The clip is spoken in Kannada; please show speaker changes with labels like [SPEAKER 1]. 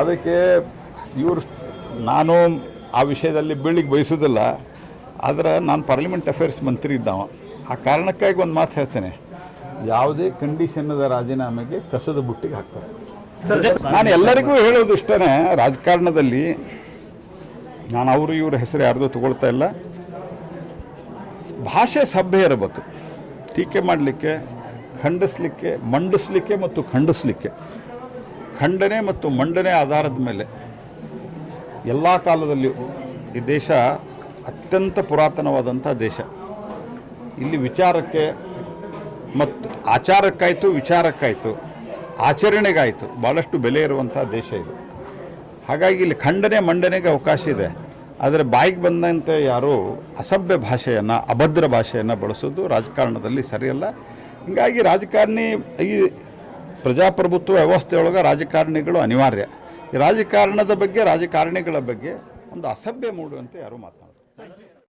[SPEAKER 1] ಅದಕ್ಕೆ ಇವರು ನಾನು ಆ ವಿಷಯದಲ್ಲಿ ಬೀಳಿಗೆ ಬಯಸೋದಿಲ್ಲ ಆದರೆ ನಾನು ಪಾರ್ಲಿಮೆಂಟ್ ಅಫೇರ್ಸ್ ಮಂತ್ರಿ ಇದ್ದಾವ. ಆ ಕಾರಣಕ್ಕಾಗಿ ಒಂದು ಮಾತು ಹೇಳ್ತೇನೆ. ಯಾವುದೇ ಕಂಡೀಷನ್ನದ ರಾಜೀನಾಮೆಗೆ ಕಸದ ಬುಟ್ಟಿಗೆ ಹಾಕ್ತಾರೆ. ನಾನು ಎಲ್ಲರಿಗೂ ಹೇಳೋದು ಇಷ್ಟೇ ರಾಜಕಾರಣದಲ್ಲಿ ನಾನು ಅವರು ಇವ್ರ ಹೆಸರು ಯಾರ್ದು ತಗೊಳ್ತಾ ಇಲ್ಲ. ಭಾಷೆ ಸಭ್ಯ ಇರಬೇಕು. ಟೀಕೆ ಮಾಡಲಿಕ್ಕೆ, ಖಂಡಿಸ್ಲಿಕ್ಕೆ, ಮಂಡಿಸ್ಲಿಕ್ಕೆ ಮತ್ತು ಖಂಡಿಸ್ಲಿಕ್ಕೆ. ಖಂಡನೆ ಮತ್ತು ಮಂಡನೆ ಆಧಾರದ ಮೇಲೆ ಎಲ್ಲ ಕಾಲದಲ್ಲಿಯೂ ಈ ದೇಶ ಅತ್ಯಂತ ಪುರಾತನವಾದಂಥ ದೇಶ. ಇಲ್ಲಿ ವಿಚಾರಕ್ಕೆ ಮತ್ತು ಆಚಾರಕ್ಕಾಯಿತು, ವಿಚಾರಕ್ಕಾಯಿತು, ಆಚರಣೆಗಾಯಿತು ಭಾಳಷ್ಟು ಬೆಲೆ ಇರುವಂಥ ದೇಶ ಇದು. ಹಾಗಾಗಿ ಇಲ್ಲಿ ಖಂಡನೆ, ಮಂಡನೆಗೆ ಅವಕಾಶ ಇದೆ. ಆದರೆ ಬಾಯಿಗೆ ಬಂದಂತೆ ಯಾರೂ ಅಸಭ್ಯ ಭಾಷೆಯನ್ನು, ಅಭದ್ರ ಭಾಷೆಯನ್ನು ಬಳಸೋದು ರಾಜಕಾರಣದಲ್ಲಿ ಸರಿಯಲ್ಲ. ಹೀಗಾಗಿ ರಾಜಕಾರಣಿ ಈ ಪ್ರಜಾಪ್ರಭುತ್ವ ವ್ಯವಸ್ಥೆಯೊಳಗೆ ರಾಜಕಾರಣಿಗಳು ಅನಿವಾರ್ಯ. ಈ ರಾಜಕಾರಣದ ಬಗ್ಗೆ ರಾಜಕಾರಣಿಗಳ ಬಗ್ಗೆ ಒಂದು ಅಸಭ್ಯ ಮೂಡುವಂತೆ ಯಾರೂ ಮಾತನಾಡ